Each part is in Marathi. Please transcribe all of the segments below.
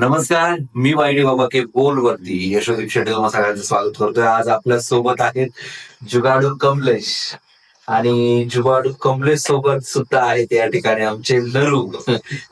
नमस्कार मी वाईडी बाबा के बोल वरती यशोदीप शेट्टी तुम्हाला सगळ्यांचं स्वागत करतोय. आज आपल्यासोबत आहेत जुगाडू कमलेश. आणि जुगाडू कमलेश सोबत सुद्धा आहेत या ठिकाणी आमचे नरू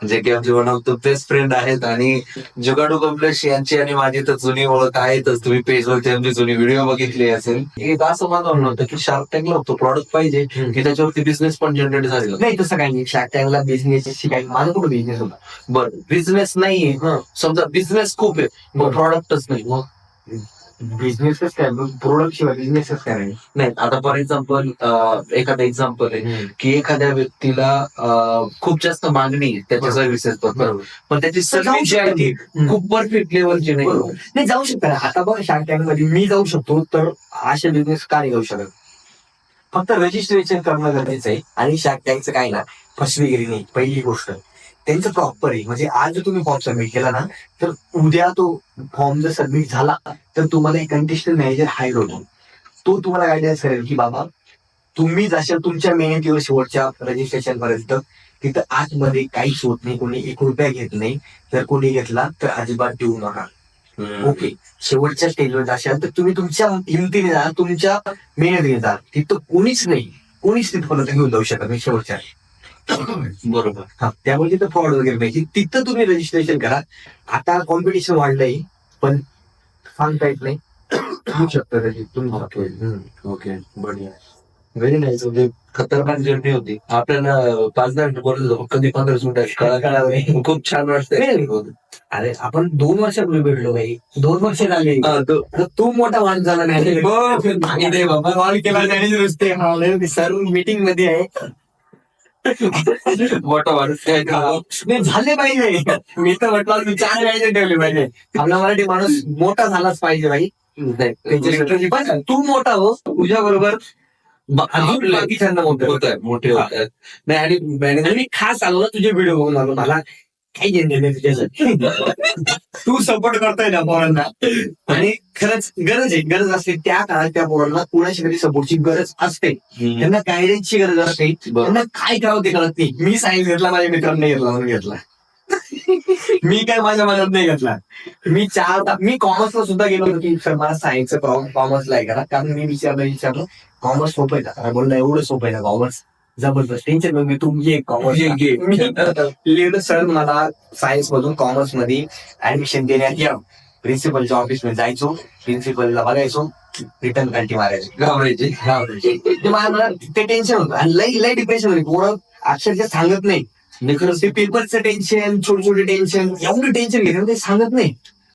जे की आमचे one of the best friend आहेत. आणि जुगाडू कमलेश यांची आणि माझी तर जुनी ओळख आहेतच. तुम्ही पेजवरती आमची जुनी व्हिडिओ बघितली असेल. एक असं माझं म्हणणं होतं की शार्क टँकला होतो प्रॉडक्ट पाहिजे की त्याच्यावरती बिझनेस पण जनरेट झालेला नाही तसं काही नाही. शार्क टँकला बिझनेस काही माझा कुठं बिझनेस होता बरं बिझनेस नाहीये. समजा बिझनेस खूप आहे मग प्रॉडक्टच नाही. मग? बिझनेसच काय? प्रोडक्ट शिवाय बिझनेसच काय? नाही नाही आता फॉर एक्झाम्पल एखादा एक्झाम्पल आहे की एखाद्या व्यक्तीला खूप जास्त मागणी त्याच्या. सर्व्हिसेस बरोबर. पण त्याची सर्व्हिस जी आहे ती. खूप परफेक्ट लेवलची नाही. जाऊ शकता ना. आता बघ शार्क टँकमध्ये मी जाऊ शकतो तर असे बिझनेस का नाही जाऊ शकत? फक्त रजिस्ट्रेशन करणं गरजेचं आहे. आणि शार्क टँकचं काय ना फसवेगिरी नाही पहिली गोष्ट. त्यांचं प्रॉपर आहे. म्हणजे आज जर तुम्ही फॉर्म सबमिट केला ना तर उद्या तो फॉर्म जर सबमिट झाला तर तुम्हाला एक कंटेस्टल मॅनेजर हायर होतो. तो तुम्हाला गायडन्स करेल की बाबा तुम्ही जशा तुमच्या मेहनतीवर शेवटच्या रजिस्ट्रेशन पर्यंत तिथं आतमध्ये काहीच होत नाही. कोणी एक रुपया घेत नाही. जर कोणी घेतला तर अजिबात देऊ नका. ओके. शेवटच्या स्टेजवर जाशाल तर तुम्ही तुमच्या हिमतीने जा तुमच्या मेहनतीने जा. तिथं कोणीच नाही. कोणीच तिथपर्यंत घेऊन जाऊ शकत नाही शेवटच्या. बरोबर. हा, त्यामुळे तिथं फ्रॉड वगैरे नाही. तिथं तुम्ही रजिस्ट्रेशन करा. आता कॉम्पिटिशन वाढलंय पण सांगता येत नाही. होऊ शकतं ओके. ओके. बढिया. व्हेरी नाईस म्हणजे खतरनाक जर्नी होती. आपल्याला पाच दहा मिनिट बोलत होतो. कधी पंधरा मिनिट. खूप छान वाटतंय. अरे आपण दोन वर्षापूर्वी भेटलो भाई. दोन वर्ष झाले. हा, तो- आता तू मोठा माणूस झाला नाही. मागे दे बाबा. कॉल केला त्याने नुसते सर मीटिंगमध्ये आहे. मोठा माणूस. नाही झाले? पाहिजे. मी तर म्हटलं मी चार वेळेचे ठेवले पाहिजे. आपला मराठी माणूस मोठा झालाच पाहिजे भाई पण तू मोठा हो तुझ्या बरोबर बाकीच्यांना मोठं होत आहे मोठे होत आहेत नाही आणि खास आलो ना तुझे व्हिडिओ बघून आलो. मला काही नाही तुझ्यासाठी तू सपोर्ट करतोय ना पोरांना. आणि खरंच गरज आहे गरज असते. त्या काळात त्या पोरांना कोणाशी तरी सपोर्टची गरज असते. त्यांना गायडन्सची गरज असते. त्यांना काय करावं ते कळत नाही. मी सायन्स घेतला माझ्या मित्रांनी नाही घेतला म्हणून घेतला. मी काय माझ्या मनात नाही घेतला. मी चार मी कॉमर्सला सुद्धा गेलो होतो की सर मला सायन्सचं कॉमर्सला आहे करा. कारण मी विचारलं विचारलं. कॉमर्स सोपं आहे का? बोलला एवढं सोपं आहे का कॉमर्स जबरदस्त. टेन्शन मग मी तू. ये कॉमर्स ये, ये. लिहिलं सर मला सायन्स मधून कॉमर्समध्ये ऍडमिशन देण्यात या प्रिन्सिपलच्या ऑफिसमध्ये जायचो. प्रिन्सिपलला बघायचो. रिटर्न कंटी मारायची. घाबरायचे. मला ते टेन्शन होतं. आणि लई लई डिप्रेशन होते. पोरं अक्षरशः सांगत नाही खरंच ते पेपरचं टेन्शन छोटे छोटे टेन्शन एवढं टेन्शन घेतात ते सांगत नाही